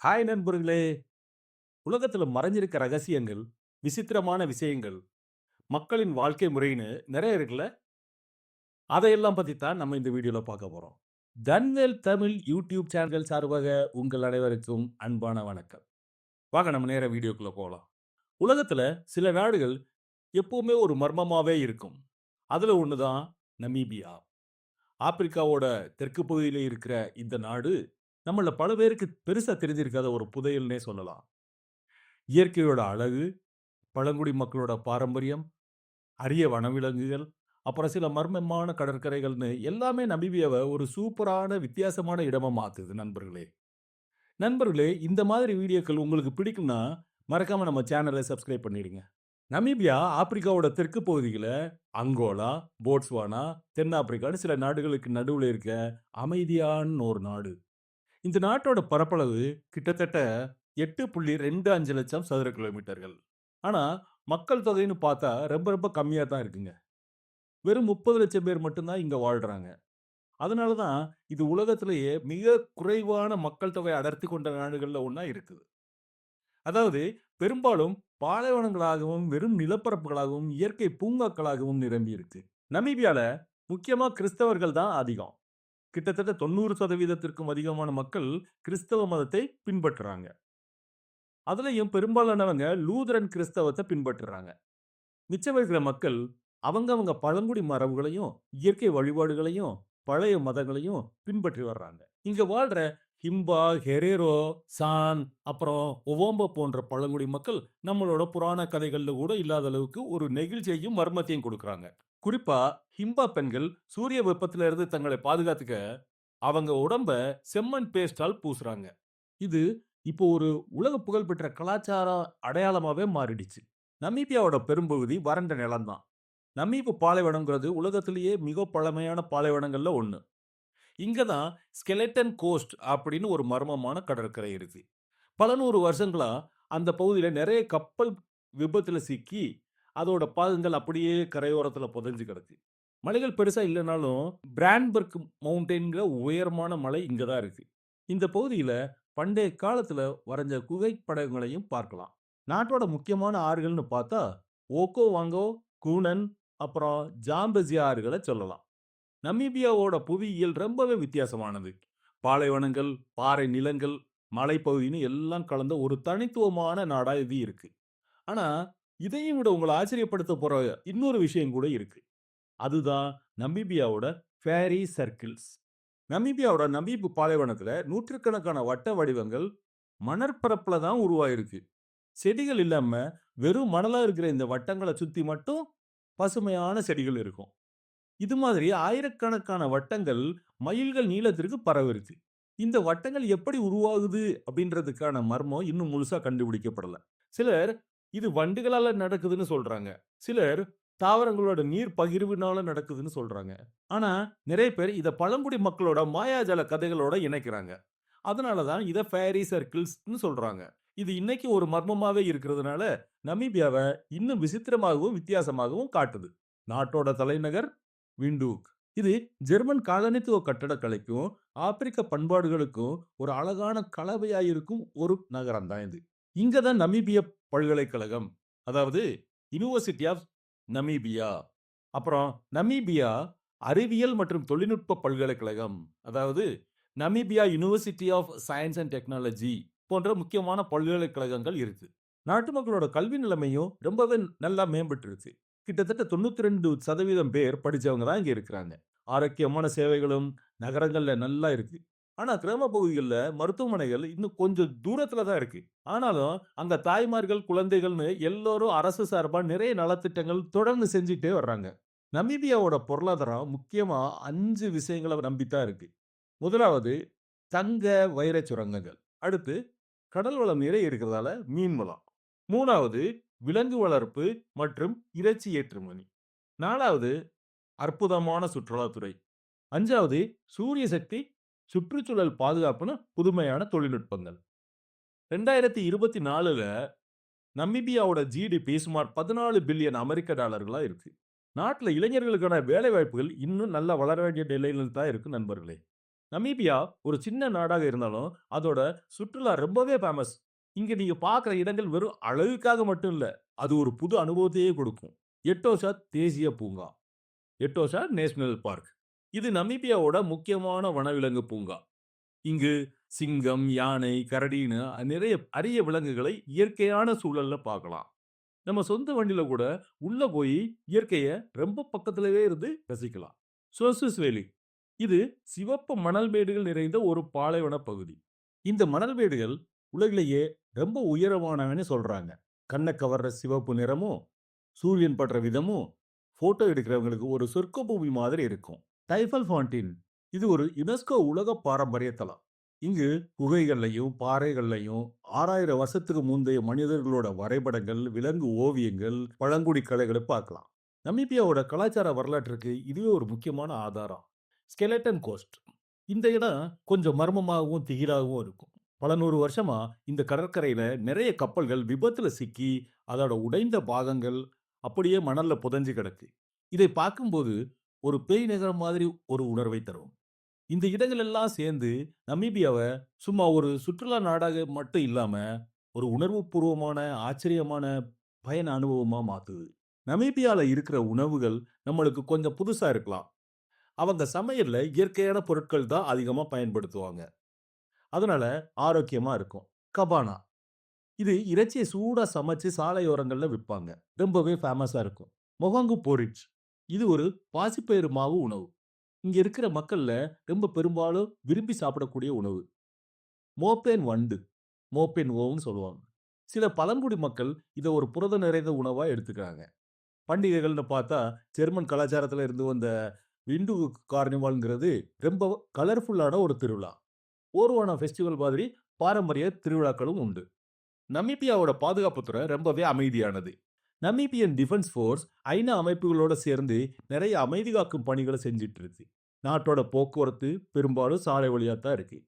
Hi நண்பர்களே! உலகத்தில் மறைஞ்சிருக்க ரகசியங்கள், விசித்திரமான விஷயங்கள், மக்களின் வாழ்க்கை முறைன்னு நிறைய இருக்குல்ல? அதையெல்லாம் பற்றி தான் நம்ம இந்த வீடியோவில் பார்க்க போகிறோம் தன்வேல் தமிழ் யூடியூப் சேனல் சார்பாக உங்கள் அனைவருக்கும் அன்பான வணக்கம். வாங்க நம்ம நேர வீடியோக்குள்ளே போகலாம் உலகத்தில் சில நாடுகள் எப்பவுமே ஒரு மர்மமாகவே இருக்கும். அதில் ஒன்று தான் நமீபியா. ஆப்பிரிக்காவோட தெற்கு பகுதியில் இருக்கிற இந்த நாடு, நம்மள பல பேருக்கு பெருசா தெரிஞ்சிருக்காத ஒரு புதையல்னே சொல்லலாம். இயற்கையோட அழகு, பழங்குடி மக்களோட பாரம்பரியம், அரிய வனவிலங்குகள், அப்புறம் சில மர்மமான கடற்கரைகள்னு எல்லாமே நமீபியாவ ஒரு சூப்பரான, வித்தியாசமான இடமா மாத்துது நண்பர்களே. நண்பர்களே, இந்த மாதிரி வீடியோக்கள் உங்களுக்கு பிடிக்கும்னா, மறக்காம நம்ம சேனலை சப்ஸ்கிரைப் பண்ணிடுங்க. நமீபியா ஆப்பிரிக்காவோட தெற்கு பகுதியில் அங்கோலா, போட்ஸ்வானா, தென்னாப்பிரிக்கான்னு சில நாடுகளுக்கு நடுவில் இருக்க அமைதியான ஒரு நாடு. இந்த நாட்டோட பரப்பளவு கிட்டத்தட்ட 8.25 லட்சம் சதுர கிலோமீட்டர்கள். ஆனா, மக்கள் தொகைன்னு பார்த்தா ரொம்ப ரொம்ப கம்மியா தான் இருக்குங்க. வெறும் 30 லட்சம் பேர் மட்டும் தான் இங்க வாழ்றாங்க. அதனால தான் இது உலகத்திலேயே மிக குறைவான மக்கள் தொகை அடர்த்தி கொண்ட நாடுகள்ல ஒண்ணா இருக்குது. அதாவது பெரும்பாலும் பாலைவனங்களாகவும், வெறும் நிலப்பரப்புகளாகவும், இயற்கை பூங்காக்களாகவும் நிரம்பி இருக்கு. நமீபியால முக்கியமா கிறிஸ்தவர்கள் தான் அதிகம். கிட்டத்தட்ட 90% அதிகமான மக்கள் கிறிஸ்தவ மதத்தை பின்பற்றுறாங்க. அதுலயும் பெரும்பாலானவங்க லூதரன் கிறிஸ்தவத்தை பின்பற்றுறாங்க. மிச்சம் இருக்கிற மக்கள் அவங்கவங்க பழங்குடி மரபுகளையும், இயற்கை வழிபாடுகளையும், பழைய மதங்களையும் பின்பற்றி வர்றாங்க. இங்க வாழ்ற ஹிம்பா, ஹெரேரோ, சான், அப்புறம் ஒவோம்போ போன்ற பழங்குடி மக்கள் நம்மளோட புராண கதைகளில் கூட இல்லாத அளவுக்கு ஒரு நெகிழ்ச்சியையும், மர்மத்தையும் கொடுக்குறாங்க. குறிப்பா ஹிம்பா பெண்கள் சூரிய வெப்பத்துல இருந்து தங்களை பாதுகாத்துக்க அவங்க உடம்ப செம்மண் பேஸ்டால் பூசுறாங்க. இது இப்போ ஒரு உலக புகழ்பெற்ற கலாச்சார அடையாளமாவே மாறிடுச்சு. நமீபியாவோட பெரும்பகுதி வறண்ட நிலம்தான். நமீபு பாலைவனங்கிறது உலகத்திலேயே மிக பழமையான பாலைவனங்கள்ல ஒன்று இங்க தான் ஸ்கெலட்டன் கோஸ்ட் அப்படின்னு ஒரு மர்மமான கடற்கரை இருக்கு. பல நூறு வருஷங்களா அந்த பகுதியில் நிறைய கப்பல் விபத்தில் சிக்கி, அதோட பாதங்கள் அப்படியே கரையோரத்தில் புதைஞ்சு கிடக்கு. மலைகள் பெருசாக இல்லைனாலும் பிராண்ட்பர்க் மவுண்டைன்கிற உயரமான மலை இங்கே தான் இருக்குது இந்த பகுதியில் பண்டைய காலத்தில் வரைஞ்ச குகைப்படங்களையும் பார்க்கலாம். நாட்டோட முக்கியமான ஆறுகள்னு பார்த்தா, ஓகோவாங்கோ, கூனன், அப்புறம் ஜாம்பெஸி ஆறுகளை சொல்லலாம். நமீபியாவோட புவியியல் ரொம்பவே வித்தியாசமானது. பாலைவனங்கள், பாறை நிலங்கள், மலைப்பகுதின்னு எல்லாம் கலந்த ஒரு தனித்துவமான நாடாக இது இருக்குது ஆனால் இதையும் விட உங்களை ஆச்சரியப்படுத்த போற இன்னொரு விஷயம் கூட இருக்கு. அதுதான் நமீபியாவோட ஃபேரி சர்க்கிள்ஸ். நமீபியாவோட நமீபு பாலைவனத்துல நூற்றுக்கணக்கான வட்ட வடிவங்கள் மணற்பரப்புல தான் உருவாயிருக்கு. செடிகள் இல்லாம வெறும் மணலா இருக்கிற இந்த வட்டங்களை சுத்தி மட்டும் பசுமையான செடிகள் இருக்கும். இது மாதிரி ஆயிரக்கணக்கான வட்டங்கள் மயில்கள் நீளத்திற்கு பரவிருக்கு. இந்த வட்டங்கள் எப்படி உருவாகுது அப்படின்றதுக்கான மர்மம் இன்னும் முழுசா கண்டுபிடிக்கப்படல. சிலர் இது வண்டுகளால நடக்குதுன்னு சொல்றாங்க. சிலர் தாவரங்களோட நீர் பகிர்வுனால நடக்குதுன்னு சொல்றாங்க. ஆனா, நிறைய பேர் இதை பழங்குடி மக்களோட மாயாஜால கதைகளோட இணைக்கிறாங்க. அதனால தான் இதை ஃபேரி சர்க்கிள்ஸ்னு சொல்றாங்க. இது இன்னைக்கு ஒரு மர்மமாவே இருக்கிறதுனால, நமீபியாவை இன்னும் விசித்திரமாகவும், வித்தியாசமாகவும் காட்டுது. நாட்டோட தலைநகர் விண்டூக். இது ஜெர்மன் காலனித்துவ கட்டடக்கலைக்கும், ஆப்பிரிக்க பண்பாடுகளுக்கும் ஒரு அழகான கலவையாயிருக்கும் ஒரு நகரம் தான் இது. இங்க தான் நமீபிய பல்கலைக்கழகம், அதாவது யுனிவர்சிட்டி ஆஃப் நமீபியா, அப்புறம் நமீபியா அறிவியல் மற்றும் தொழில்நுட்ப பல்கலைக்கழகம், அதாவது Namibia university of science and technology போன்ற முக்கியமான பல்கலைக்கழகங்கள் இருக்கு. நாட்டு மக்களோட கல்வி நிலைமையும் ரொம்பவே நல்லா மேம்பட்டிருக்கு. கிட்டத்தட்ட 92% பேர் படித்தவங்க தான் இங்கே இருக்கிறாங்க. ஆரோக்கியமான சேவைகளும் நகரங்களில் நல்லா இருக்கு. ஆனா, கிராம பகுதிகளில் மருத்துவமனைகள் இன்னும் கொஞ்சம் தூரத்துல தான் இருக்கு. ஆனாலும், அங்க தாய்மார்கள், குழந்தைகள்னு எல்லோரும் அரசு சார்பாக நிறைய நலத்திட்டங்கள் தொடர்ந்து செஞ்சுட்டே வர்றாங்க. நமீபியாவோட பொருளாதாரம் முக்கியமா 5 விஷயங்கள நம்பி தான் இருக்கு. முதலாவது தங்க, வைரச் சுரங்கங்கள். அடுத்து கடல் வளம் நிறைய இருக்கிறதால மீன் வளம். மூணாவது விலங்கு வளர்ப்பு மற்றும் இறைச்சி ஏற்றுமதி. நாலாவது அற்புதமான சுற்றுலாத்துறை. அஞ்சாவது சூரிய சக்தி, சுற்றுச்சூழல் பாதுகாப்புன்னு புதுமையான தொழில்நுட்பங்கள். 2024ல நமீபியாவோட ஜிடிபி சுமார் 14 பில்லியன் அமெரிக்க டாலர்களாக இருக்கு. நாட்டில் இளைஞர்களுக்கான வேலைவாய்ப்புகள் இன்னும் நல்லா வளர வேண்டிய நிலையில தான் இருக்கு நண்பர்களே. நமீபியா ஒரு சின்ன நாடாக இருந்தாலும், அதோட சுற்றுலா ரொம்பவே ஃபேமஸ். இங்கே நீங்கள் பார்க்குற இடங்கள் வெறும் அழகுக்காக மட்டும் இல்லை அது ஒரு புது அனுபவத்தையே கொடுக்கும். எட்டோசா தேசிய பூங்கா. Etosha national park. இது நமீபியாவோட முக்கியமான வனவிலங்கு பூங்கா. இங்கு சிங்கம், யானை, கரடின்னு நிறைய அரிய விலங்குகளை இயற்கையான சூழல்ல பார்க்கலாம். நம்ம சொந்த வண்டியில கூட உள்ள போய் இயற்கைய ரொம்ப பக்கத்திலேயே இருந்து ரசிக்கலாம். சோசஸ் வேலி. இது சிவப்பு மணல் மேடுகள் நிறைந்த ஒரு பாலைவன பகுதி. இந்த மணல் மேடுகள் உலகிலேயே ரொம்ப உயரமானவன்னு சொல்றாங்க. கண்ணை கவர்ற சிவப்பு நிறமும், சூரியன் படுற விதமும், போட்டோ எடுக்கிறவங்களுக்கு ஒரு சொர்க்க பூமி மாதிரி இருக்கும். டைஃபல் ஃபாண்டின் இது ஒரு யுனெஸ்கோ உலக பாரம்பரிய தலம். இங்கு குகைகள்லையும், பாறைகள்லையும் 6000 வருஷத்துக்கு முந்தைய மனிதர்களோட வரைபடங்கள், விலங்கு ஓவியங்கள், பழங்குடி கலைகளை பார்க்கலாம். நமீபியாவோட கலாச்சார வரலாற்றுக்கு இதுவே ஒரு முக்கியமான ஆதாரம். Skeleton coast. இந்த இடம் கொஞ்சம் மர்மமாகவும், திகிலாகவும் இருக்கும். பல நூறு வருஷமா இந்த கடற்கரையில நிறைய கப்பல்கள் விபத்துல சிக்கி, அதோட உடைந்த பாகங்கள் அப்படியே மணல்ல புதஞ்சு கிடக்கு. இதை பார்க்கும்போது ஒரு பேய் நகரம் மாதிரி ஒரு உணர்வை தரும். இந்த இடங்கள் எல்லாம் சேர்ந்து நமீபியாவை சும்மா ஒரு சுற்றுலா நாடாக மட்டும் இல்லாம, ஒரு உணர்வு பூர்வமான ஆச்சரியமான பயண அனுபவமா மாத்துது. நமீபியால இருக்கிற உணவுகள் நம்மளுக்கு கொஞ்சம் புதுசா இருக்கலாம். அவங்க சமையல்ல இயற்கையான பொருட்கள் தான் அதிகமாக பயன்படுத்துவாங்க. அதனால ஆரோக்கியமா இருக்கும். கபானா. இது இறைச்சியை சூடாக சமைச்சு சாலையோரங்களில் விற்பாங்க ரொம்பவே ஃபேமஸாக இருக்கும். மொகாங்கு போரிச் இது ஒரு பாசிப்பயிறு மாவு உணவு. இங்க இருக்கிற மக்கள்ல ரொம்ப பெரும்பாலும் விரும்பி சாப்பிடக்கூடிய உணவு. மோப்பேன் வண்டு. மோப்பேன் ஓவுன்னு சொல்லுவாங்க. சில பழங்குடி மக்கள் இதை ஒரு புரத நிறைந்த உணவா எடுத்துக்கிறாங்க. பண்டிகைகள்னு பார்த்தா, ஜெர்மன் கலாச்சாரத்துல இருந்து வந்த விண்டு கார்னிவால்ங்கிறது ரொம்ப கலர்ஃபுல்லான ஒரு திருவிழா. ஓர்வான ஃபெஸ்டிவல் மாதிரி பாரம்பரிய திருவிழாக்களும் உண்டு. நமீபியாவோட பாதுகாப்புத்துறை ரொம்பவே அமைதியானது. நமீபியன் டிஃபென்ஸ் ஃபோர்ஸ் ஐநா அமைப்புகளோடு சேர்ந்து நிறைய அமைதி காக்கும் பணிகளை செஞ்சிட்டு இருக்கு. நாட்டோட போக்குவரத்து பெரும்பாலும் சாலை வழியாக தான் இருக்கு.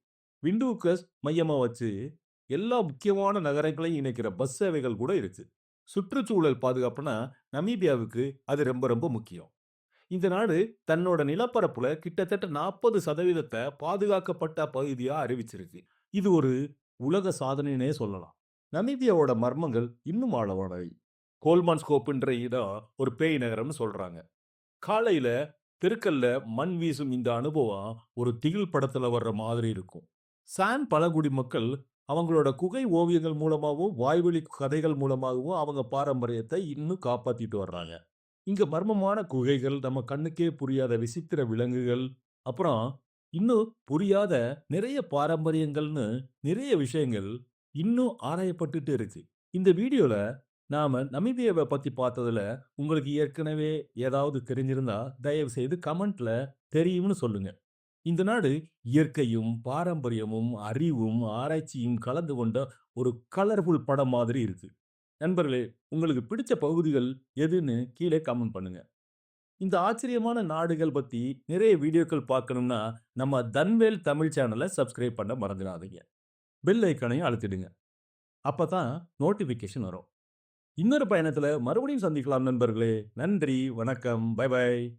விண்டூக்கஸ் மையமாக வச்சு எல்லா முக்கியமான நகரங்களையும் இணைக்கிற பஸ் சேவைகள் கூட இருக்கு. சுற்றுச்சூழல் பாதுகாப்புனா நமீபியாவுக்கு அது ரொம்ப ரொம்ப முக்கியம். இந்த நாடு தன்னோட நிலப்பரப்புல கிட்டத்தட்ட 40% பாதுகாக்கப்பட்ட பகுதியா அறிவிச்சிருக்கு. இது ஒரு உலக சாதனைன்னே சொல்லலாம். நமீபியாவோட மர்மங்கள் இன்னும் ஆழமானவை. கோல்மான்ஸ்கோப்புன்ற இடம் ஒரு பேய் நகரம்னு சொல்றாங்க. காலையில தெருக்கல்ல மண் வீசும் இந்த அனுபவம் ஒரு திகில் படத்துல வர்ற மாதிரி இருக்கும். சான் பழங்குடி மக்கள் அவங்களோட குகை ஓவியங்கள் மூலமாகவும் வாய்வழி கதைகள் மூலமாகவும் அவங்க பாரம்பரியத்தை இன்னும் காப்பாத்திட்டு வர்றாங்க. இங்க மர்மமான குகைகள், நம்ம கண்ணுக்கே புரியாத விசித்திர விலங்குகள், அப்புறம் இன்னும் புரியாத நிறைய பாரம்பரியங்கள்னு நிறைய விஷயங்கள் இன்னும் ஆராயப்பட்டுட்டு இருக்கு. இந்த வீடியோல நாம் நமீபியாவை பற்றி பார்த்ததுல உங்களுக்கு ஏற்கனவே ஏதாவது தெரிஞ்சிருந்தா தயவு செய்து கமெண்ட்டில் தெரியும்னு சொல்லுங்கள் இந்த நாடு இயற்கையும், பாரம்பரியமும், அறிவும், ஆராய்ச்சியும் கலந்து கொண்ட ஒரு கலர்ஃபுல் படம் மாதிரி இருக்குது நண்பர்களே, உங்களுக்கு பிடிச்ச பகுதிகள் எதுன்னு கீழே கமெண்ட் பண்ணுங்கள் இந்த ஆச்சரியமான நாடுகள் பற்றி நிறைய வீடியோக்கள் பார்க்கணும்னா நம்ம தன்வேல் தமிழ் சேனலை சப்ஸ்கிரைப் பண்ண மறந்துடாதீங்க. பெல் ஐக்கனையும் அழுத்திடுங்க. அப்போ தான் நோட்டிஃபிகேஷன் வரும். இன்னொரு பயணத்தில் மறுபடியும் சந்திக்கலாம் நண்பர்களே. நன்றி, வணக்கம், பை பை.